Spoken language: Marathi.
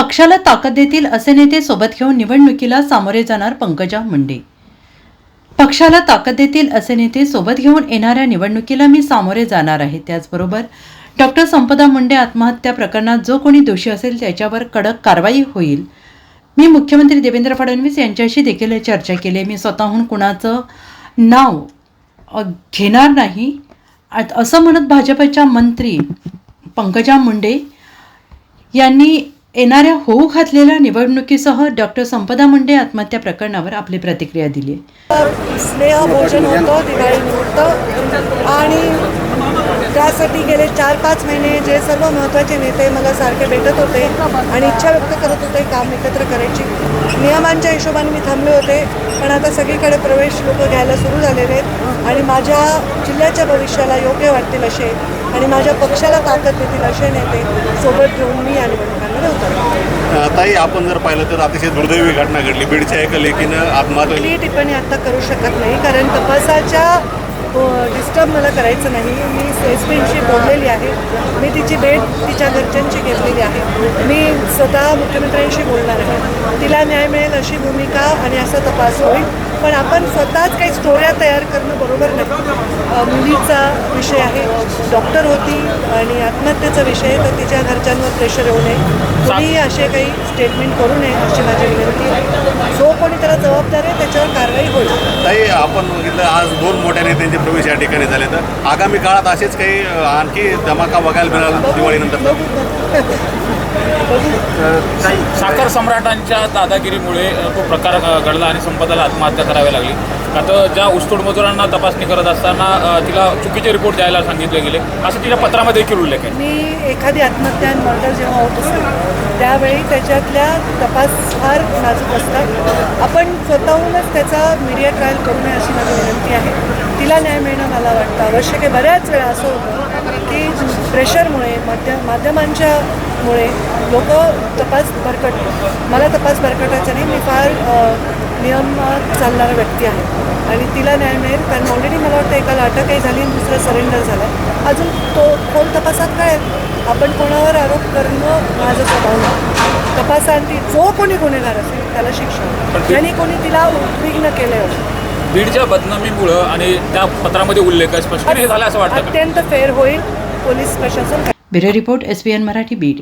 पक्षाला ताकद देतील असे नेते सोबत घेऊन निवडणुकीला सामोरे जाणार पंकजा मुंडे. पक्षाला ताकद देतील असे नेते सोबत घेऊन येणाऱ्या निवडणुकीला मी सामोरे जाणार आहे. त्याचबरोबर डॉक्टर संपदा मुंडे आत्महत्या प्रकरणात जो कोणी दोषी असेल त्याच्यावर कडक कारवाई होईल. मी मुख्यमंत्री देवेंद्र फडणवीस यांच्याशी देखील चर्चा केली. मी स्वतःहून कुणाचं नाव घेणार नाही. असं म्हणत भाजपच्या मंत्री पंकजा मुंडे यांनी येणाऱ्या होऊ घातलेल्या निवडणुकीसह डॉक्टर संपदा मुंडे आत्महत्या प्रकरणावर आपली प्रतिक्रिया दिली. स्नेह भोजन होतं दिवाळीनिमित्त आणि त्यासाठी गेले चार पाच महिने जे सर्व महत्त्वाचे नेते मला सारखे भेटत होते आणि इच्छा व्यक्त करत होते काम एकत्र करायची. नियमांच्या हिशोबाने मी थांबले होते पण आता सगळीकडे प्रवेश लोक घ्यायला सुरू झालेले आहेत आणि माझ्या जिल्ह्याच्या भविष्याला योग्य वाटतील असे आणि माझ्या पक्षाला ताकद देतील असे नेते सोबत घेऊन मी या निवडणुका ताई आपण जर पाहिलं तर अतिशय दुर्दैवी घटना घडली. बीडच्या एका लेखीनं आत्महत्या टिप्पणी आता करू शकत नाही कारण तपासाच्या डिस्टर्ब मला करायचं नाही. मी एस बोललेली आहे. मी तिची भेट तिच्या घरच्यांची घेतलेली आहे. मी स्वतः मुख्यमंत्र्यांशी बोलणार आहे. तिला न्याय मिळेल अशी भूमिका आणि असा तपास होईल. पण आपण स्वतःच काही स्टोऱ्या तयार करणं बरोबर नाही. मुलीचा विषय आहे. डॉक्टर होती आणि आत्महत्येचा विषय आहे तर तिच्या घरच्यांवर प्रेशर येऊ नये. कोणीही असे काही स्टेटमेंट करू नये अशी माझी विनंती आहे जो कोणी त्याला जबाबदार आहे त्याच्यावर कारवाई होईल ताई आपण बघितलं आज दोन मोठ्या नेत्यांचे प्रवेश या ठिकाणी झाले तर आगामी काळात असेच काही आणखी धमाका बघायला मिळाल दिवाळीनंतर? साखर सम्राटांच्या दादागिरीमुळे तो प्रकार घडला आणि संपदाला आत्महत्या करावी लागली. आता ज्या ऊसतोड मजुरांना तपासणी करत असताना तिला चुकीचे रिपोर्ट द्यायला सांगितले गेले. असं तिच्या पत्रामध्ये देखील उल्लेख आहे. मी एखादी आत्महत्या मर्डर जेव्हा होत असतो त्यावेळी त्याच्यातल्या तपास फार नाजूक असतात. आपण स्वतःहूनच त्याचा मीडिया ट्रायल करू नये अशी माझी विनंती आहे. तिला न्याय मिळणं मला वाटतं. आवश्यक आहे बऱ्याच वेळा असं होतं की प्रेशरमुळे माध्यम माध्यमांच्या मुळे लोक तपास भरकटतात मला तपास भरकटायचा नाही. मी फार नियमात चालणारा व्यक्ती आहे. आणि तिला न्याय मिळेल. कारण ऑलरेडी मला वाटतं एकाला अटकही झाली आणि दुसरा सरेंडर झाला. अजून तो खोल तपासात काय आपण कोणावर आरोप करणं माझं स्वभाव नाही तपासांती जो कोणी गुन्हेगार असेल त्याला शिक्षा. ज्यांनी कोणी तिला उद्विग्न केले बीडच्या बदनामीमुळं आणि त्या पत्रामध्ये उल्लेख आहे स्पष्ट हे झालं असं वाटतं? अत्यंत फेर होईल पोलीस प्रशासन. Bureau report S Marathi Beed.